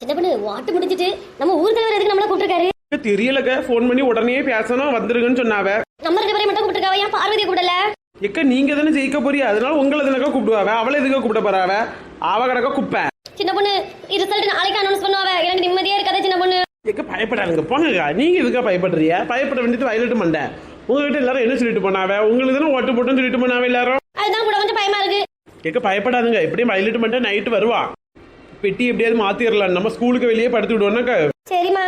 சின்ன பொண்ணு? வாட்டு முடிஞ்சிட்டு நம்ம ஊர் தலைவர் எதுக்கு நம்மள கூப்பிட்டுருக்காரு? தெரியலக்க. ஃபோன் பண்ணி உடனே பேசணும் வந்துருங்கன்னு சொன்னாவ. நம்ம ரெண்டு பேரையும் மட்டும் கூப்பிட்டுருக்காவ? ஏன் பார்வதியை கூப்பிடல? எக்க நீங்க தானே ஜெயிக்க போறிய. அதனால உங்களை தானக்கா கூப்பிடுவாவ? அவளை எதுக்க கூப்பிட போறாவ? அவ கிடக்க குப்பை சின்ன பொண்ணு ரிசல்ட் நாளைக்கு அனௌன்ஸ் பண்ணுவாவ? எனக்கு நிம்மதியா இருக்காத சின்ன பொண்ணு. எக்க பயப்படாதுங்க. போங்க நீங்க எதுக்கா பயப்படுறிய பயப்பட வேண்டியது வயலட்டு மண்டை. உங்ககிட்ட எல்லாரும் என்ன சொல்லிட்டு போனாவ? உங்களுக்கு தானே ஓட்டு போட்டுன்னு சொல்லிட்டு போனாவ எல்லாரும்? அதுதான் கூட கொஞ்சம் பயமா இருக்கு. எக்க பயப்படாதுங்க. எப்படியும் வயலட்டு மண்டை நைட்டு வருவா. பெட்டி எப்படியாவது மாத்திரலாம். நம்ம ஸ்கூலுக்கு வெளியே படுத்து விடுவோம்னாக்க சரிம்மா.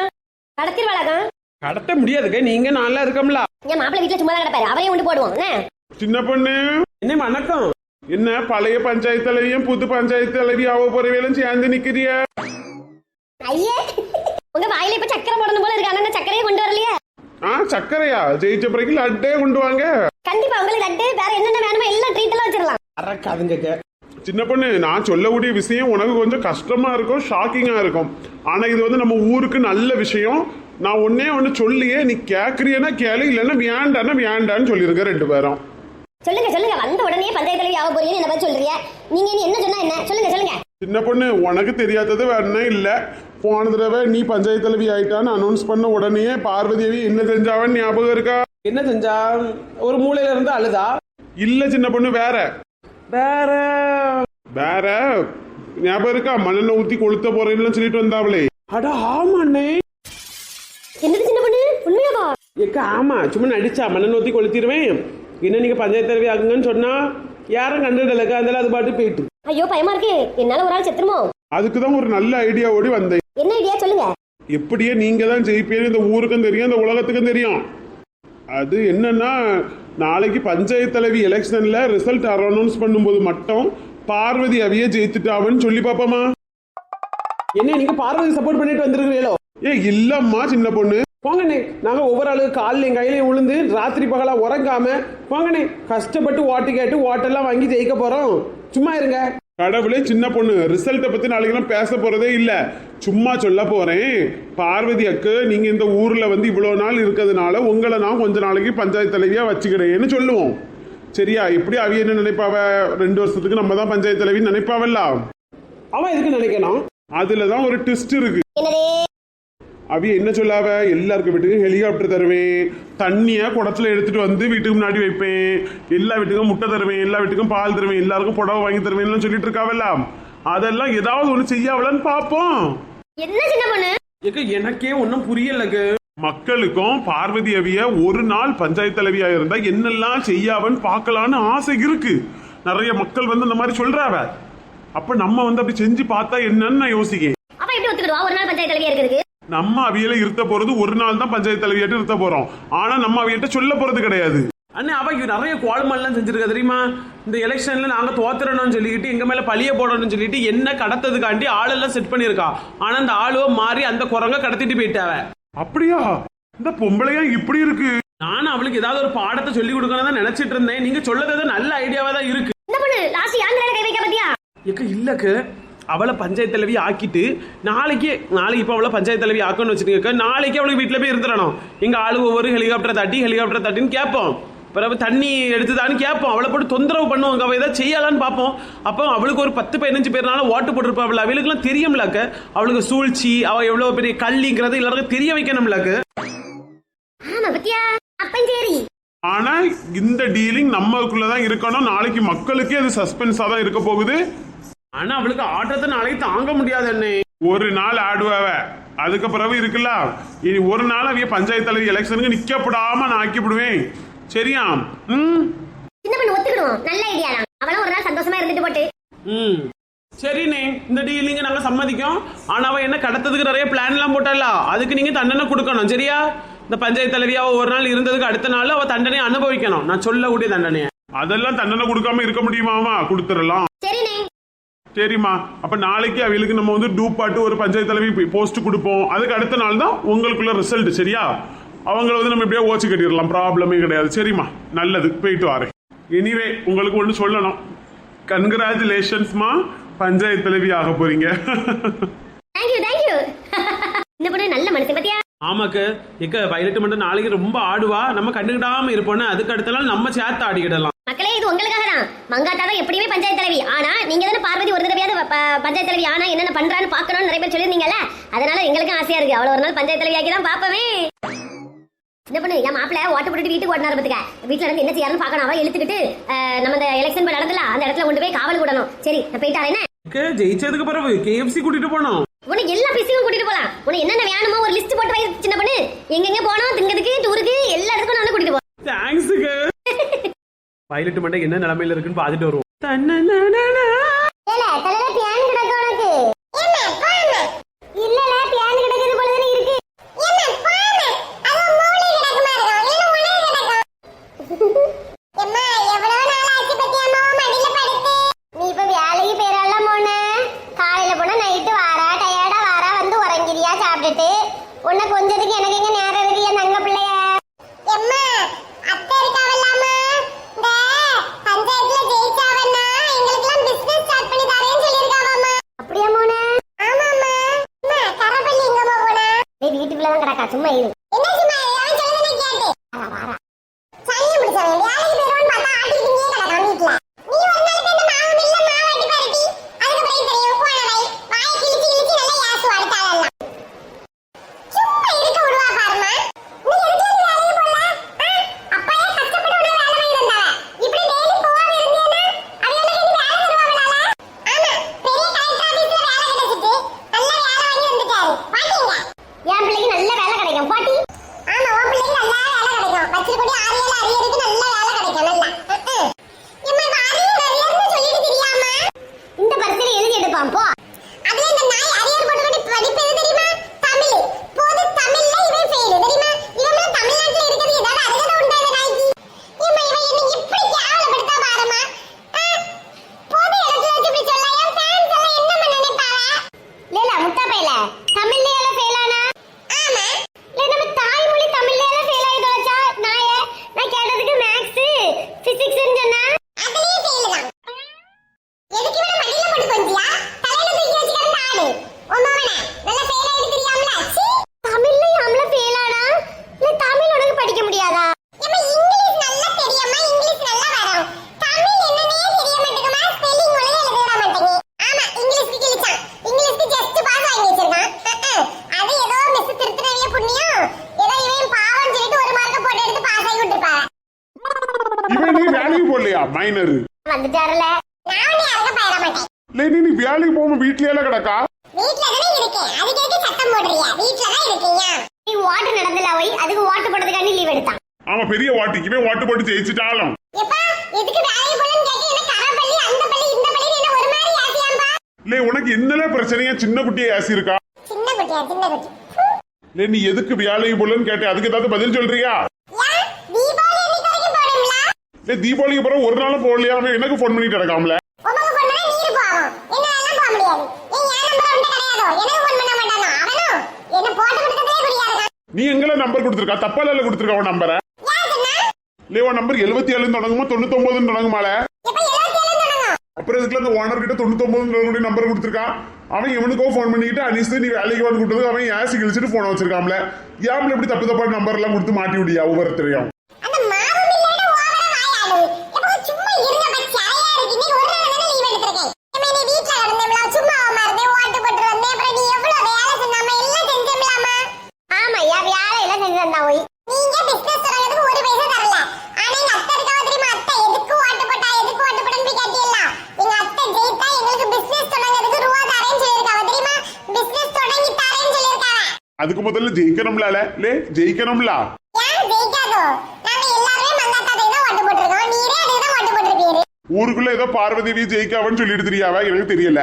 கடத்திருவாளாக்கா கடத்த முடியாதுக்க நீங்க நல்லா இருக்கம்ல. என் மாப்பிள்ளை வீட்டுல சும்மா தான் கிடப்பாரு. அவரையும் கொண்டு போடுவோம். என்ன? சின்ன பொண்ணு. என்ன வணக்கம். என்ன பழைய பஞ்சாயத்து தலைவியும் புது பஞ்சாயத்து தலைவி ஆக போறவையிலும் சேர்ந்து நிக்கிறிய? ஐயே. உங்க வாயில இப்ப சக்கரை போடணும் போல இருக்கு. ஆனா சக்கரையே கொண்டு வரலையே. ஆ சக்கரையா? ஜெயிச்ச பிறகு லட்டே கொண்டு வாங்க. கண்டிப்பா உங்களுக்கு லட்டு வேற என்னென்ன வேணுமோ எல்லாம் ட்ரீட் எல்லாம் வச்சிடலாம். அறக்காதுங்க சின்ன பொண்ணு நான் சொல்லக்கூடிய விஷயம் உனக்கு கொஞ்சம் கஷ்டமா இருக்கும் ஷாக்கிங்கா இருக்கும். ஆனா இது வந்து நம்ம ஊருக்கு நல்ல விஷயம். நான் ஒன்னே ஒன்னு சொல்லியே நீ கேக்குறியனா கேளு இல்லைன்னா வேண்டான்னா வேண்டான்னு சொல்லிருங்க ரெண்டு பேரும். சொல்லுங்க சொல்லுங்க. வந்த உடனே பஞ்சாயத்து தலைவி ஆக போறீங்கன்னு என்ன பத்தி சொல்றீங்க? நீங்க இனி என்ன சொன்னா என்ன? சொல்லுங்க சொல்லுங்க. சின்ன பொண்ணு உனக்கு தெரியாதது வேணா இல்ல. போன தடவை நீ பஞ்சாயத்து தலைவி ஆயிட்டான்னு அனௌன்ஸ் பண்ண உடனே பார்வதியவி என்ன செஞ்சாவன்னு ஞாபகம் இருக்கா? என்ன செஞ்சா ஒரு மூலையில இருந்து அழுதா? இல்ல சின்ன பொண்ணு வேற. வேற வேற ஞாபகம் இருக்கா? மண்ணெண்ணெய் ஊத்தி கொளுத்த போறேன்னு சொல்லிட்டு வந்தாவளே. அட ஆமாண்ணே. என்னது சின்ன பொண்ணு? உண்மையாவா? எக்க ஆமா. சும்மா நடிச்சா. மண்ணை நோத்தி கொளுத்திடுவேன் என்ன நீங்க பஞ்சாயத்து தலைவி ஆகுங்கன்னு சொன்னா யாரும் கண்டுடலக்கா அதனால அது பாட்டு போயிட்டு. ஐயோ பயமா இருக்கு. என்னால ஒரு ஆள் செத்துருமோ? அதுக்கு தான் ஒரு நல்ல ஐடியா ஓடி வந்தேன். என்ன ஐடியா சொல்லுங்க. எப்படியே நீங்க தான் ஜெயிப்பீங்க இந்த ஊருக்கும் தெரியும் இந்த உலகத்துக்கும் தெரியும். அது என்னன்னா நாளைக்கு பஞ்சாயத்து தலைவி எலெக்ஷன்ல ரிசல்ட் அனௌன்ஸ் பண்ணும்போது மட்டும் பார்வதி அவிய ஜெயித்துட்டாவன்னு சொல்லி பாப்போமா? என்ன நீங்க பார்வதி சப்போர்ட் பண்ணிட்டு வந்திருக்கிறீங்களோ? ஏ இல்லம்மா சின்ன பொண்ணு. போங்கண்ணே நாங்க ஒவ்வொரு ஆளுக்கு காலையும் கையிலையும் விழுந்து ராத்திரி பகலா உறங்காம போங்கண்ணே கஷ்டப்பட்டு ஓட்டு கேட்டு ஓட்டெல்லாம் வாங்கி ஜெயிக்க போறோம். சும்மா இருங்க. கடவுளே சின்ன பொண்ணு ரிசல்ட்டை பத்தி நாளைக்கு நான் பேச போறதே இல்ல. சும்மா சொல்ல போறேன். பார்வதி அக்கு நீங்க இந்த ஊர்ல வந்து இவ்வளவு நாள் இருக்கிறதுனால உங்களை நான் கொஞ்ச நாளைக்கு பஞ்சாயத்து தலைவியா வச்சுக்கிறேன்னு சொல்லுவோம். சரியா? எப்படி அவிய என்ன நினைப்பாவ? ரெண்டு வருஷத்துக்கு நம்ம தான் பஞ்சாயத்து தலைவி நினைப்பாவல்ல? அவன் எதுக்கு நினைக்கணும்? அதுல தான் ஒரு ட்விஸ்ட் இருக்கு. அவிய என்ன சொல்லாவ? எல்லாருக்கும் வீட்டுக்கும் ஹெலிகாப்டர் தருவேன். தண்ணிய குடத்துல எடுத்துட்டு வந்து வீட்டுக்கு முன்னாடி வைப்பேன். எல்லா வீட்டுக்கும் முட்டை தருவேன். எல்லா வீட்டுக்கும் பால் தருவேன். எல்லாருக்கும் புடவை வாங்கி தருவேன் சொல்லிட்டு இருக்காவல்ல? அதெல்லாம் ஏதாவது ஒண்ணு செய்யாவலன்னு பாப்போம் என்ன சின்ன பொண்ணு? எனக்கே ஒன்றும் புரியலக்கு மக்களுக்கும் பார்வதி அவிய ஒரு நாள் பஞ்சாயத்து தலைவியா இருந்தா என்னெல்லாம் செய்யாவன்னு பார்க்கலான்னு ஆசை இருக்கு. நிறைய மக்கள் வந்து இந்த மாதிரி சொல்றாவ. அப்ப நம்ம வந்து அப்படி செஞ்சு பார்த்தா என்னன்னு நான் யோசிக்கேன் அப்ப எப்படி ஒத்துக்கிடுவா? ஒரு நாள் பஞ்சாயத்து தலைவியா இருக்கிறதுக்கு? நம்ம அவியல இருத்த போறது ஒரு நாள் தான் பஞ்சாயத்து தலைவியாட்டு இருத்த போறோம். ஆனா நம்ம அவியிட்ட சொல்ல போறது கிடையாது. அண்ணே அவ இங்க நிறைய கோல்மால்லாம் செஞ்சிருக்கா தெரியுமா? இந்த எலெக்ஷன்ல நாங்க தோத்துறணும்னு சொல்லிக்கிட்டு எங்க மேல பழிய போடணும்னு சொல்லிட்டு என்ன கடத்ததுக்காண்டி ஆளெல்லாம் செட் பண்ணியிருக்கா. ஆனா அந்த ஆளுவ மாறி அந்த குரங்க கடத்திட்டு போயிட்டாவ அப்படியா? இந்த பொம்பளையா இப்படி இருக்கு? நானும் அவளுக்கு ஏதாவது ஒரு பாடத்தை சொல்லி கொடுக்கணும் தான் நினைச்சிட்டு இருந்தேன். நீங்க சொல்லது ஏதோ நல்ல ஐடியாவா தான் இருக்கு. என்ன பொண்ணு? லாஸ்ட் யார் மேல கை வைக்க பாத்தியா எக்க இல்லக்கு அவளை பஞ்சாயத்து தலைவி ஆக்கிட்டு நாளைக்கு நாளைக்கு இப்போ அவளை பஞ்சாயத்து தலைவி ஆக்கணும்னு வச்சுக்கோங்க நாளைக்கு அவளுக்கு வீட்டில் போய் இருந்துடணும். எங்க ஆளு ஒவ்வொரு ஹெலிகாப்டர் தட்டி ஹெலிகாப்டர் தட்டின்னு கேட்போம். பிறகு தண்ணி எடுத்துதான்னு கேட்போம். அவளை போட்டு தொந்தரவு பண்ணுவாங்க. அவள் ஏதாவது செய்யலான்னு பார்ப்போம். அப்போ அவளுக்கு ஒரு பத்து பதினஞ்சு பேர்னால ஓட்டு போட்டிருப்பாள் அவளுக்குலாம் தெரியும்லாக்க அவளுக்கு சூழ்ச்சி அவள் எவ்வளோ பெரிய கல்லிங்கிறது எல்லாருக்கும் தெரிய வைக்கணும்லாக்கு ஆனா இந்த டீலிங் நம்மளுக்குள்ளதான் இருக்கணும். நாளைக்கு மக்களுக்கே அது சஸ்பென்ஸா தான் இருக்க போகுது. ஆனா அவளுக்கு ஆட்டத்தை நாளைக்கு தாங்க முடியாது அண்ணே. ஒரு நாள் ஆடுவாவ. அதுக்கு பிறகு இருக்குல்ல இனி ஒரு நாள் அவிய பஞ்சாயத்து தலைவி எலெக்ஷனுக்கு நிக்கப்படாம நான் ஆக்கிவிடுவேன். சரியா ம் சின்ன பொண்ணு ஒத்துக்கிடுவோம் நல்ல ஐடியா தான் அவளும் ஒரு நாள் சந்தோஷமா இருந்துட்டு போட்டு ம் சரிண்ணே இந்த டீலிங்க நாங்க சம்மதிக்கோம் ஆனா அவ என்ன கடத்ததுக்கு நிறைய பிளான் எல்லாம் போட்டால அதுக்கு நீங்க தண்டனை கொடுக்கணும் சரியா இந்த பஞ்சாயத்து தலைவியா அவ ஒரு நாள் இருந்ததுக்கு அடுத்த நாள் அவ தண்டனையை அனுபவிக்கணும் நான் சொல்லக்கூடிய தண்டனையை அதெல்லாம் தண்டனை கொடுக்காம இருக்க முடியுமாமா கொடுத்துடலாம் சரிம்மா அப்ப நாளைக்கு அவங்களுக்கு நம்ம வந்து டூப் பாட்டு ஒரு பஞ்சாயத்து தலைவி போஸ்ட் கொடுப்போம் அதுக்கு அடுத்த நாள் தான் உங்களுக்குள்ள ரிசல்ட் சரியா அவங்கள வந்து நம்ம இப்படியே ஓச்சு கட்டிடலாம். ப்ராப்ளமே கிடையாது. சரிம்மா. நல்லது. போயிட்டு வரேன். எனிவே உங்களுக்கு ஒன்று சொல்லணும். கன்கிராச்சுலேஷன்ஸ்மா பஞ்சாயத்து தலைவி ஆக போறீங்க. தேங்க்யூ தேங்க்யூ இந்த பொண்ணு நல்ல மனுஷன் பத்தியா? ஆமாக்கு. எக்க வயலட்டு மட்டும் நாளைக்கு ரொம்ப ஆடுவா. நம்ம கண்டுக்கிடாம இருப்போன்னு அதுக்கு அடுத்த நாள் நம்ம சேர்த்து ஆடிக்கிடலாம். மக்களே இது உங்களுக்காக தான். மங்காத்தா தான் எப்படியுமே பஞ்சாயத்து தலைவி. ஆனா நீங்க தானே பார்வதி ஒரு தடவையாவது ப- பஞ்சாயத்து தலைவி. ஆனா என்னென்ன பண்றான்னு பார்க்கணும்னு நிறைய பேர் சொல்லியிருந்தீங்கல்ல? அதனால எங்களுக்கும் ஆசையா இருக்கு. அவ்வளவு ஒரு நாள் பஞ்சாயத்து தலைவி ஆக்கி தான் பாப்பவே என்ன பண்ணு என் மாப்பிள்ள ஓட்ட போட்டுட்டு வீட்டுக்கு ஓடினாரு பத்துக்க. வீட்டுல இருந்து என்ன செய்யாருன்னு பார்க்கணும். அவ இழுத்துக்கிட்டு அஹ், நம்ம இந்த எலெக்ஷன் நடந்தல அந்த இடத்துல கொண்டு போய் காவல் கூடணும். சரி நான் போயிட்டு வரேன் அக்கா, ஜெயிச்சதுக்கு பிறகு கேஎஃப்சி கூட்டிட்டு போனோம். உனக்கு எல்லா பிஸியும் கூட்டிட்டு போலாம். உனக்கு என்னென்ன வேணுமோ ஒரு லிஸ்ட் போட்டு வை சின்ன பண்ணு. எங்கெங்க போனோம்? திங்கிறதுக்கு டூருக்கு எல்லா இடத்துக்கும் நான் கூட்டிட்டு போறேன் தேங்க்ஸுக்கு பைலட் மண்டை என்ன நிலைமையில இருக்குன்னு பார்த்துட்டு வருவோம். மைனரு வந்துட்டாருல நான் உன்னை அழக பயிர மாட்டேன் இல்லை நீ நீ வேலைக்கு போகாம வீட்லயே கிடக்கா வீட்ல தானே இருக்கேன் அதுக்கு எதுக்கு சத்தம் போடுறியா? வீட்ல தான் இருக்கீங்க. நீ ஓட்டு நடந்தல போய் அதுக்கு ஓட்டு போடுறதுக்காண்டி லீவ் எடுத்தான். அவன் பெரிய வாட்டிக்குமே வாட்டு போட்டு ஜெயிச்சுட்டாலும். எப்பா எதுக்கு வேலைக்கு போறேன்னு கேட்டு என்ன கரப்பள்ளி அந்த பள்ளி இந்த பள்ளி என்ன ஒரு மாதிரி ஆசியாம்பா? இல்லை உனக்கு என்னல பிரச்சனையா? சின்ன குட்டியை ஏசி இருக்கா சின்ன குட்டியா சின்ன குட்டி. இல்லை நீ எதுக்கு வேலைக்கு போலன்னு கேட்டேன். அதுக்கு ஏதாவது பதில் சொல்றியா? தீபாவளிக்கு பிறகு ஒரு நாளும் போடலையா? எனக்கு ஃபோன் பண்ணிட்டு பண்ணா நீர் போகும் என்னால போக முடியாது ஏன் என் நம்பர் உன்கிட்ட கிடையாதோ எனக்கு ஃபோன் பண்ண மாட்டானோ அவனும் என்ன போட்டு கொடுத்ததே குறியா இருக்கான் நீ எங்கல நம்பர் கொடுத்துருக்கா? தப்பால கொடுத்துருக்கா அவன் நம்பரை ஏன் சொன்னா இல்லை உன் நம்பர் எழுபத்தி ஏழுன்னு தொடங்குமா தொண்ணூத்தொன்பதுன்னு தொடங்குமால ஏழு அப்புறம் இதுக்குள்ள அந்த ஓனர் கிட்ட தொண்ணூத்தொன்பது நம்பர் கொடுத்துருக்கா? அவன் இவனுக்கோ ஃபோன் பண்ணிக்கிட்டு அனிஸ்து நீ வேலைக்கு வந்து கொடுத்தது அவன் ஏசி கிழிச்சிட்டு போன வச்சிருக்காம்ல ஏன் இப்படி தப்பு தப்பா நம்பர் எல்லாம் கொடுத்து மாட்டி விடியா ஒவ்வொருத்தரையும்? செஞ்சு தந்தா போய் நீங்க பிசினஸ் தொடங்கிறதுக்கு ஒரு பைசா தரல. ஆனா எங்க அத்தை இருக்கா தெரியுமா? அத்தை எதுக்கு ஓட்டு போட்டா எதுக்கு ஓட்டு போட்டன்னு கேட்டியல்ல எங்க அத்தை ஜெயித்தா எங்களுக்கு பிசினஸ் தொடங்கிறதுக்கு ரூபா தரேன்னு சொல்லியிருக்காவ தெரியுமா? பிசினஸ் தொடங்கி தரேன்னு சொல்லியிருக்காவ. அதுக்கு முதல்ல ஜெயிக்கணும்ல லே ஜெயிக்கணும்ல? ஏன் ஜெயிக்காதோ? நாங்க எல்லாருமே மங்காத்தாத்தை தான் ஓட்டு போட்டிருக்கோம். நீரே அதுக்கு தான் ஓட்டு போட்டிருப்பீரு ஊருக்குள்ள ஏதோ பார்வதி ஜெயிக்காவன்னு சொல்லிட்டு தெரியாவ? எனக்கு தெரியல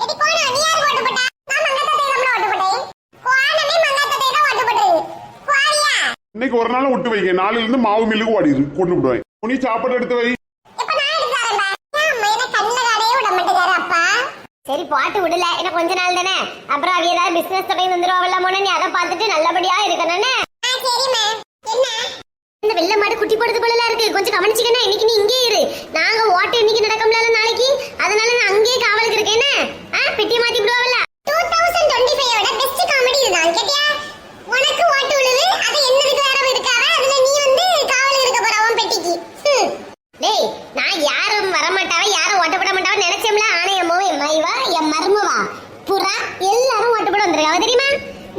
எடி கோணா நீ யார் ஓட்டு போட்டா நான் மங்காத்தாத்தை தான் ஓட்டு போட்டேன் கோணமே மங்காத்தாத்தை தான் ஓட்டு போட்டது கோரியா இன்னைக்கு ஒரு நாள் விட்டு வைங்க. நாளைல இருந்து மாவு மில்லுக்கு ஓடிடு கொண்டு விடுவேன் உனி சாப்பாடு எடுத்து வை. என்ன சரி பாட்டு விடல. இன்னும் கொஞ்ச நாள் தானே? அப்புறம் அவ ஏதாவது பிசினஸ் தொடங்கி வந்துருவாங்கல்ல மோனே நீ அதை பார்த்துட்டு நல்லபடியா இருக்கணும்னு என்ன? இந்த வெள்ளை மாடு குட்டி போடுறது போல இருக்கு. கொஞ்சம் கவனிச்சுக்கணும் இன்னைக்கு நீ இங்கே இரு. நாங்க ஓட்டு இன்னைக்கு நடக்கும்ல நாளைக்கு. அதனால நான் அங்கேயே காவலுக்கு இருக்கேன்னு ஆ பெட்டி மாத்தி விடுவாங்கல்ல டூ தௌசண்ட் டுவெண்ட்டி ஃபைவோட பெஸ்ட் காமெடி இதுதான் கேட்டியா உனக்கு ஓட்டு விழுது அது என்னதுக்கு வேற இருக்காவ அதுல நீ வந்து காவலுக்கு இருக்க போற அவன் பெட்டிக்கு புறா எல்லாரும் ஓட்டு போட வந்திருக்காங்க தெரியுமா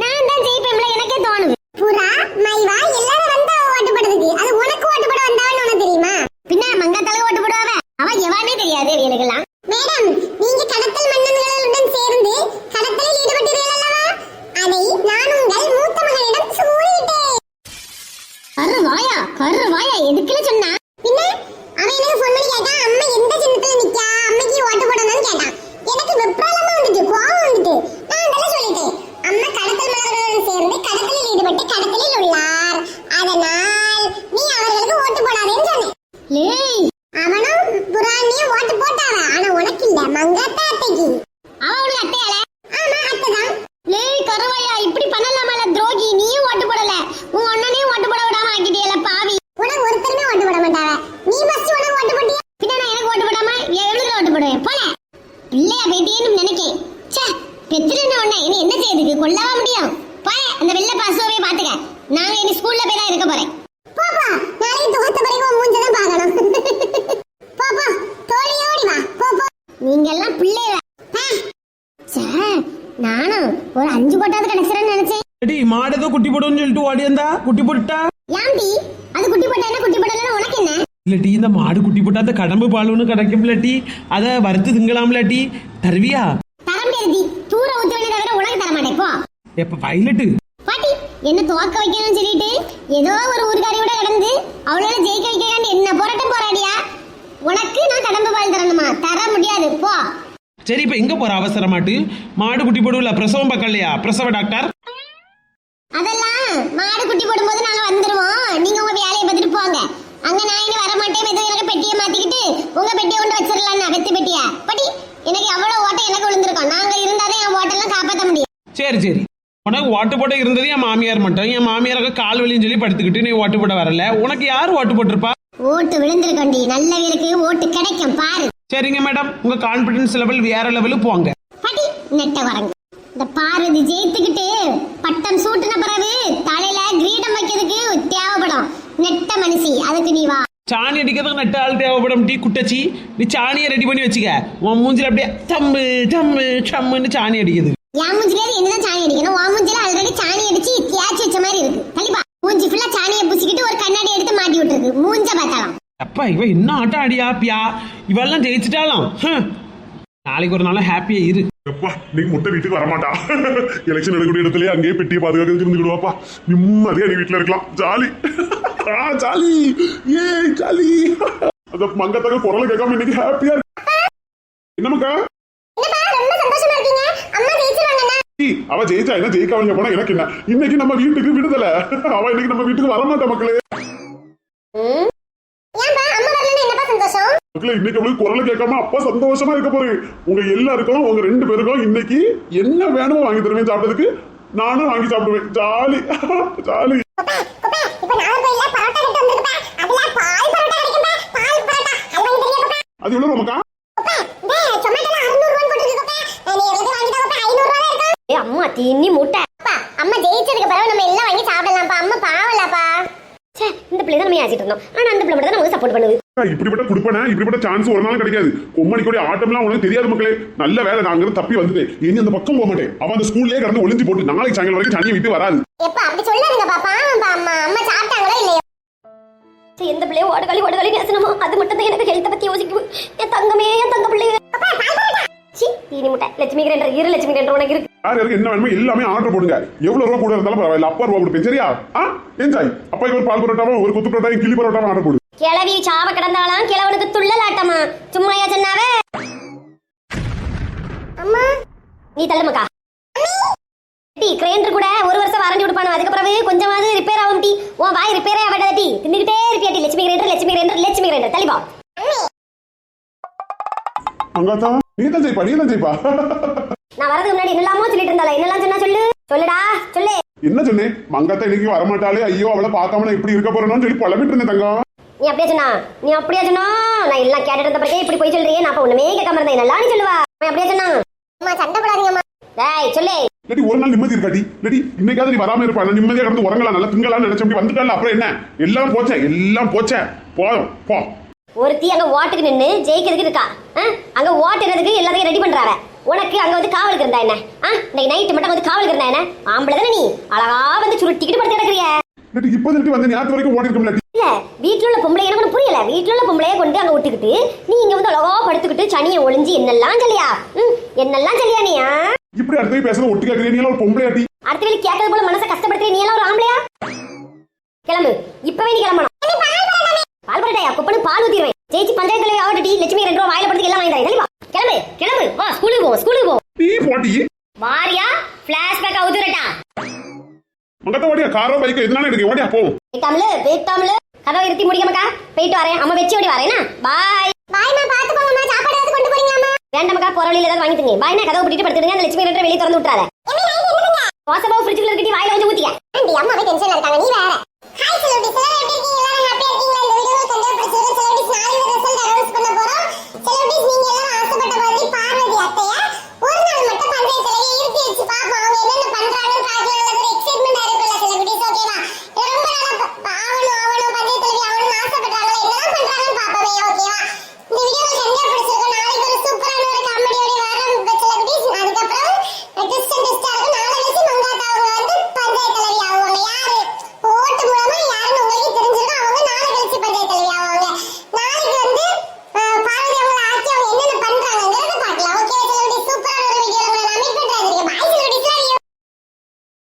நான் தான் ஜெயிப்பேன்ல எனக்கே தோணுது புறா மைவா எல்லாரும் வந்தா ஓட்டு போடுறதுக்கு அது உனக்கு ஓட்டு போட வந்தான்னு உனக்கு தெரியுமா பின்ன மங்காத்தால ஓட்டு போடுவாவ அவ எவானே தெரியாது இவளுக்கெல்லாம் மேடம் நீங்க கடத்தல் மன்னன்களுடன் சேர்ந்து கடத்தலில் ஈடுபட்டீர்கள் அல்லவா அதை நான் உங்கள் மூத்த மகனிடம் சொல்லிட்டேன் கரு வாயா கரு வாயா எதுக்குல சொன்னா பின்ன அவன் எனக்கு ஃபோன் பண்ணி கேட்டான் அம்மா எந்த சின்னத்துல நிக்கா அம்மைக்கு ஓட்டு போடணும்னு கேட்டான் எனக்கு வெப்ராளமா வந்துட்டு கோவம் வந்துட்டு நான் அதெல்லாம் சொல்லிட்டேன் அம்மா கடத்தல் மன்னர்களுடன் சேர்ந்து கடத்தலில் ஈடுபட்டு கடத்தலில் உள்ளார் அதனால் நீ அவர்களுக்கு ஓட்டு போடாதேன்னு சொன்னேன் லேய் அவனும் புராணியும் ஓட்டு போட்டாவ ஆனா உனக்கு இல்ல மங்காத்தா அத்தைக்கு அவ உனக்கு அத்தையால ஆமா அத்தைதான் லேய் கருவாயா இப்படி பண்ணலாமல துரோகி நீயும் ஓட்டு போடல உன் அண்ணனையும் ஓட்டு போட விடாம ஆக்கிட்டியல பாவி உனக்கு ஒருத்தருமே ஓட்டு போட மாட்டாவ நீ ஃபர்ஸ்ட் உனக்கு ஓட்டு போட்டியா பின்ன நான் எனக்கு ஓட்டு போடாம எவனுக்கு ஓட்டு போடுவேன் போல பிள்ளையா பேட்டியேன்னு நினைக்கேன் ச்சே பெத்துறேன்னு உன்னை இனி என்ன செய்யுதுக்கு கொல்லவா முடியும் போய் அந்த வெள்ள பாசுவே பாத்துக்க நாங்க இனி ஸ்கூல்ல போய் தான் இருக்க போறேன் பாப்பா நாளைக்கு துகத்த பிறகு உன் மூஞ்ச தான் பார்க்கணும் பாப்பா தோழியோடி வா போ போ நீங்க எல்லாம் பிள்ளைங்க சார் நானும் ஒரு அஞ்சு போட்டாவது கிடைச்சிரன்னு நினைச்சேன் அடி மாடு ஏதோ குட்டி வந்தா குட்டி போட்டுட்டா? ஏன்டி அது குட்டி போட்டா என்ன? குட்டி போடலன்னு உனக்கு என்ன? இல்லாட்டி இந்த மாடு குட்டி போட்டா அந்த கடம்பு பாலுன்னு கிடைக்கும் இல்லாட்டி அதை வறுத்து திங்கலாம் இல்லாட்டி தருவியா? தர முடியாது தூர ஊத்த வேண்டியதை விட உனக்கு தர மாட்டேன். போ. எப்ப பைலட்டு பாட்டி என்ன துவக்க வைக்கணும்னு சொல்லிட்டு ஏதோ ஒரு ஊர்காரியோட கடந்து அவளோட ஜெயிக்க வைக்கிறான்னு என்ன போராட்டம் போராடியா? உனக்கு நான் கடம்பு பால் தரணுமா? தர முடியாது. போ. சரி இப்ப எங்க போற அவசரமாட்டு? மாடு குட்டி போடுவில்ல பிரசவம் பார்க்கலையா? பிரசவ டாக்டர்? அதெல்லாம் மாடு குட்டி போடும்போது நாங்க வந்துருவோம் நீங்க உங்க வேலையை பார்த்துட்டு போங்க அங்க நான் இனி வர மாட்டேன் மெதுவா எனக்கு பெட்டியை மாத்திக்கிட்டு உங்க பெட்டியை கொண்டு வச்சிடலாம் வெத்தி பெட்டிய. பட்டி எனக்கு எவ்வளவு ஓட்டம் எனக்கு விழுந்திருக்கோம். நாங்க இருந்தாதான் என் ஓட்டெல்லாம் காப்பாத்த முடியும். சரி சரி. உனக்கு ஓட்டு போட இருந்தது என் மாமியார் மட்டும். என் மாமியாருக்கு கால் வலின்னு சொல்லி படுத்துக்கிட்டு நீ ஓட்டு போட வரல. உனக்கு யார் ஓட்டு போட்டிருப்பா? ஓட்டு விழுந்திருக்கோண்டி. நல்லவருக்கு ஓட்டு கிடைக்கும் பாரு. சரிங்க மேடம் உங்க கான்பிடன்ஸ் லெவல் வேற லெவலு போங்க. பட்டி நெட்ட வரங்க. இந்த பாரதி ஜெயித்துக்கிட்டு பட்டம் சூட்டின பிறகு தலையில கிரீடம் வைக்கிறதுக்கு தேவைப்படும். நெட்ட மனுஷி அதுக்கு நீ வா. சாணி அடிக்கிறதுக்கு நட்ட ஆள் தேவைப்படும். டீ குட்டச்சி நீ சாணியை ரெடி பண்ணி வச்சுக்க. உன் மூஞ்சில அப்படியே தம்மு தம்மு சம்முன்னு சாணி அடிக்குது. என் மூஞ்சில என்னதான் சாணி அடிக்கணும்? உன் மூஞ்சில ஆல்ரெடி சாணி அடிச்சு தேய்ச்சி வச்ச மாதிரி இருக்கு. கண்டிப்பா மூஞ்சி ஃபுல்லா சாணியை பூசிக்கிட்டு ஒரு கண்ணாடி எடுத்து மாட்டி விட்டுருக்கு. மூஞ்ச பார்த்தாலும். அப்பா இவ என்ன ஆட்டம் ஆடியா பியா? இவெல்லாம் ஜெயிச்சிட்டாலாம். நாளைக்கு ஒரு நாள் ஹாப்பியா இரு. எப்பா நீ முட்டை வீட்டுக்கு வரமாட்டா. எலெக்ஷன் எடுக்கக்கூடிய இடத்துலயே அங்கேயே பெட்டியை பாதுகாக்க இருந்துக்கிடுவாப்பா நிம்மதியா நீ வீட்டுல இருக்கலாம். ஜாலி. ஆ ஜாலி. ஏ ஜாலி. அந்த மங்கத்தக குரலை கேட்காம இன்னைக்கு ஹாப்பியா இருக்கு. என்னமாக்கா அவ ஜெயிச்சா என்ன? ஜெயிக்காம போனா எனக்கு என்ன? இன்னைக்கு நம்ம வீட்டுக்கு விடுதலை. அவ இன்னைக்கு நம்ம வீட்டுக்கு வரமாட்டா மக்களே ஏன்பா அம்மா வரலன்னு என்னப்பா சந்தோஷம் மக்களே இன்னைக்கு உங்களுக்கு குரல் கேட்காம அப்பா சந்தோஷமா இருக்க போறேன் உங்க எல்லாருக்கும் உங்க ரெண்டு பேருக்கும் இன்னைக்கு என்ன வேணுமோ வாங்கி தருவேன் சாப்பிட்டதுக்கு நானும் வாங்கி சாப்பிடுவேன். ஜாலி. ஜாலி. அது எவ்வளவு நமக்கா இந்த டொமேட்டோல 600 ரூபாய் போட்டுருக்குப்பா நீ எவ்வளவு வாங்கிட்டாப்பா 500 ரூபாய் இருக்கும் ஏ அம்மா தீனி முட்டை. அப்பா அம்மா ஜெயிச்சதுக்கு பிறகு நம்ம எல்லாம் வாங்கி சாப்பிடலாம்ப்பா. அம்மா ச்சே இந்த பிள்ளை தான் நம்ம ஆசிட்டு இருந்தோம் ஆனா அந்த பிள்ளை மட்டும் தான் நமக்கு சப்போர்ட் பண்ணுது. இப்படிப்பட்ட குடுப்பன? இப்படிப்பட்ட சான்ஸ் ஒரு நாள் கிடைக்காது. கொம்மணிக்குடைய ஆட்டம்லாம் உனக்கு தெரியாது மக்களே. நல்ல வேலை நான் அங்கிருந்து தப்பி வந்துட்டேன் இனி அந்த பக்கம் போக மாட்டேன். அவன் அந்த ஸ்கூல்லயே கடந்து ஒளிஞ்சு போட்டு நாளைக்கு சாயங்காலம் வரைக்கும் தனியை விட்டு வராது. எப்பா அப்படி சொல்லாதீங்கப்பா பாவம்ப்பா அம்மா அம்மா சாப்பிட்டாங்களோ இல்லையோ? சே, எந்த பிள்ளைய ஓடுகளி ஓடுகளி பேசணுமோ அது மட்டும் தான் எனக்கு ஹெல்த்தை பத்தி யோசிக்கும். என் தங்கமே என் தங்க பிள்ளை முட்டை லட்சுமி கிரைண்டர் இரு லட்சுமி கிரைண்டர் உனக்கு இருக்கு. யார் யாருக்கு என்ன வேணுமோ எல்லாமே ஆர்டர் போடுங்க. எவ்வளவு ரூபா கூட இருந்தாலும் பரவாயில்ல. அப்பா ரூபா கொடுப்பேன். சரியா? ஆ? என்ஜாய். அப்பா ஒரு பால் பரோட்டாவும் ஒரு கொத்து பரோட்டாவும் கிளி பரோட்டாவும் ஆர்டர் போடு. கிளவி சாவ கிடந்தாலாம் கிழவனுக்கு துள்ளலாட்டமா? சும்மாயா சொன்னாவே? அம்மா. நீ தள்ளுமக்கா. டி கிரைண்டர் கூட ஒரு வருஷம் வாரண்டி கொடுப்பானு? அதுக்கு பிறகு கொஞ்சமாவது ரிப்பேர் ஆகும் டி. உன் வாய் ரிப்பேரே ஆகாத டி. தின்னுகிட்டே இருப்பியா D? Lakshmi grinder Lakshmi grinder Lakshmi grinder. தள்ளிப்பா அங்காத்தா? நீ தான் ஜெயிப்பா நீ தான் ஜெயிப்பா? நான் வரதுக்கு முன்னாடி என்னெல்லாமோ சொல்லிட்டு இருந்தால என்னெல்லாம் சொன்னா சொல்லு? சொல்லுடா சொல்லு. என்ன சொன்னேன் மங்கத்தை இன்னைக்கு வரமாட்டாளே. ஐயோ அவளை பார்க்காம நான் இப்படி இருக்க போறேன்னு சொல்லி புலம்பிட்டு இருந்தேன் தங்கம். நீ அப்படியே சொன்னா? நீ அப்படியே சொன்னா? நான் எல்லாம் கேட்டுட்டு இருந்த பிறகு இப்படி போய் சொல்றியே. நான் அப்ப ஒண்ணுமே கேட்காம இருந்தேன். நல்லா நீ சொல்லுவா? அவன் அப்படியே சொன்னா? அம்மா சண்டை போடாதீங்கம்மா டேய் சொல்லு. இல்லாட்டி ஒரு நாள் நிம்மதி இருக்காடி இல்லாட்டி இன்னைக்காவது நீ வராம இருப்பா. நான் நிம்மதியா கடந்து உறங்கலாம். நல்லா திங்கலாம் நினைச்ச அப்படி வந்துட்டால அப்புறம் என்ன? எல்லாம் போச்சே எல்லாம் போச்சே. போதும் போ. ஒருத்தி அங்க ஓட்டுக்கு நின்னு ஜெயிக்கிறதுக்கு இருக்கா? அங்க ஓட்டுறதுக்கு எல்லாத்தையும் ரெடி பண்றாவ. உனக்கு அங்க வந்து காவலுக்கு இருந்தா என்ன? ஆ? இன்னைக்கு நைட்டு மட்டும் வந்து காவலுக்கு இருந்தா என்ன? ஆம்பளை தானே நீ? அழகா வந்து சுருட்டிக்கிட்டு படுத்து கிடக்குறிய. இப்போ திருப்பி வந்து நேற்று வரைக்கும் ஓடி இருக்கோம்ல இல்ல வீட்டுல உள்ள பொம்பளை எனக்கு புரியல. வீட்டுல உள்ள பொம்பளைய கொண்டு அங்க விட்டுக்கிட்டு நீ இங்க வந்து அழகா படுத்துக்கிட்டு சனியை ஒளிஞ்சு என்னெல்லாம் சொல்லியா? ம்? என்னெல்லாம் சொல்லியா நீ? இப்படி அடுத்த பேசுறது ஒட்டு கேட்கறீங்க நீ ஒரு பொம்பளையாட்டி. அடுத்த வேலை கேட்கறது போல மனசை கஷ்டப்படுத்துற நீ எல்லாம் ஒரு ஆம்பளையா? கிளம்பு. இப்பவே நீ கிளம்பணும். பால் பரட்டாயா? குப்பனு பால் ஊத்திடுவேன் ஜெயிச்சு லட்சுமி ரெண்டு ரூபா வாயில படுத்து எல்லாம் வாங்கி. தரேன் கிளம்பு கிளம்பு. வா ஸ்கூலுக்கு போவோம் ஸ்கூலுக்கு போவோம் நீ போட்டி. வாரியா? பிளாஷ்பேக் அவுத்துறட்டா மங்கத்த ஓடியா? காரோ பைக்கோ எதுனாலும் எடுக்க ஓடியா போவோம் போயிட்டாமல போயிட்டாமல. கதவை இருத்தி முடிக்காமக்கா போயிட்டு வரேன். அம்மா வச்சு ஓடி வரேனா. பாய் பாய்மா பாத்து போங்கம்மா சாப்பாடு ஏதாவது கொண்டு போறீங்களாம்மா வேண்டாமக்கா போற வழியில ஏதாவது வாங்கி தங்க பாய் நான் கதவை பூட்டிட்டு படுத்துடுங்க. அந்த லட்சுமி ரெண்டு வெளியே திறந்து விட்டுறாத. வாசப்பா ஃப்ரிட்ஜ்ல இருக்கட்டி வாயில ஊத்திக்க. ஆண்டி அம்மாவே டென்ஷன்ல இருக்காங்க. நீ வேற. Hi celebrity